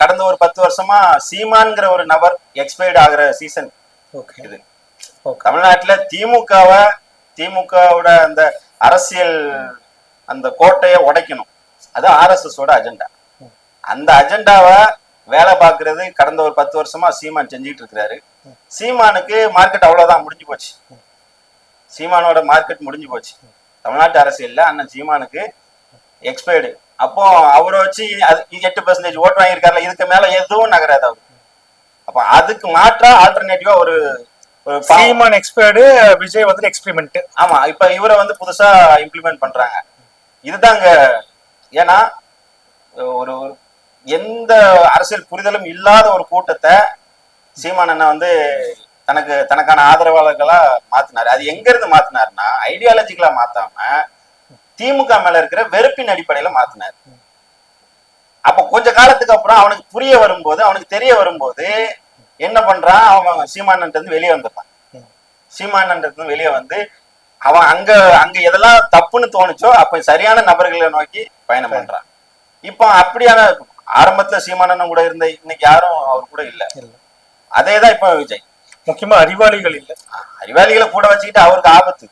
கடந்த ஒரு பத்து வருஷமா சீமான்ங்கிற ஒரு நபர் எக்ஸ்பைர்ட் ஆகுற சீசன் இது. தமிழ்நாட்டுல திமுகவை திமுகவோட அந்த அரசியல் அந்த கோட்டையை உடைக்கணும். அது ஆர்எஸ்எஸ் ஓட அஜெண்டா அந்த அஜெண்டாவை வேலை பார்க்கறது கடந்த ஒரு பத்து வருஷமா சீமான் செஞ்சுட்டு இருக்கிறாரு. சீமானுக்கு மார்க்கெட் அவ்வளவுதான் முடிஞ்சு போச்சு. சீமானோட மார்க்கெட் முடிஞ்சு போச்சு. தமிழ்நாட்டு அரசியல்ல அண்ணன் சீமானுக்கு எக்ஸ்பைர்டு அப்போ அவரை வச்சு எட்டு பெர்சன்டேஜ் ஓட்டு வாங்கியிருக்காருல இதுக்கு மேல எதுவும் நகராது அவரு. அப்ப அதுக்கு மாற்றா ஆல்டர்னேட்டிவா ஒரு சீமான் எக்ஸ்பர்டு விஜய் வந்து எக்ஸ்பெரிமெண்ட் ஆமா இப்ப இவரை வந்து புதுசா இம்ப்ளிமெண்ட் பண்றாங்க. இதுதாங்க ஏன்னா ஒரு எந்த அரசியல் புரிதலும் இல்லாத ஒரு கூட்டத்தை சீமான் அண்ணன் வந்து தனக்கு தனக்கான ஆதரவாளர்களா மாத்தினாரு. அது எங்க இருந்து மாத்தினாருன்னா ஐடியாலஜிக்கலா மாத்தாம திமுக மேல இருக்கிற வெறுப்பின் அடிப்படையில மாத்தினாரு. அப்ப கொஞ்ச காலத்துக்கு அப்புறம் அவனுக்கு புரிய வரும்போது அவனுக்கு தெரிய வரும்போது என்ன பண்றான்? அவன் சீமானன்ட்டு இருந்து வெளியே வந்துடுறான் சீமானன்ட்டு இருந்து வெளியே வந்து அவன் அங்க அங்க எதெல்லாம் தப்புன்னு தோணுச்சோ அப்ப சரியான நபர்களை நோக்கி பயணம் பண்றான். இப்போ அப்படியான ஆரம்பத்துல சீமானன் கூட இருந்த இன்னைக்கு யாரும் அவர் கூட இல்ல. அதேதான் இப்போ விஜய். முக்கியமா அறிவாளிகள் இல்ல. அறிவாளிகளை கூட வச்சுக்கிட்டு அவருக்கு ஆபத்து.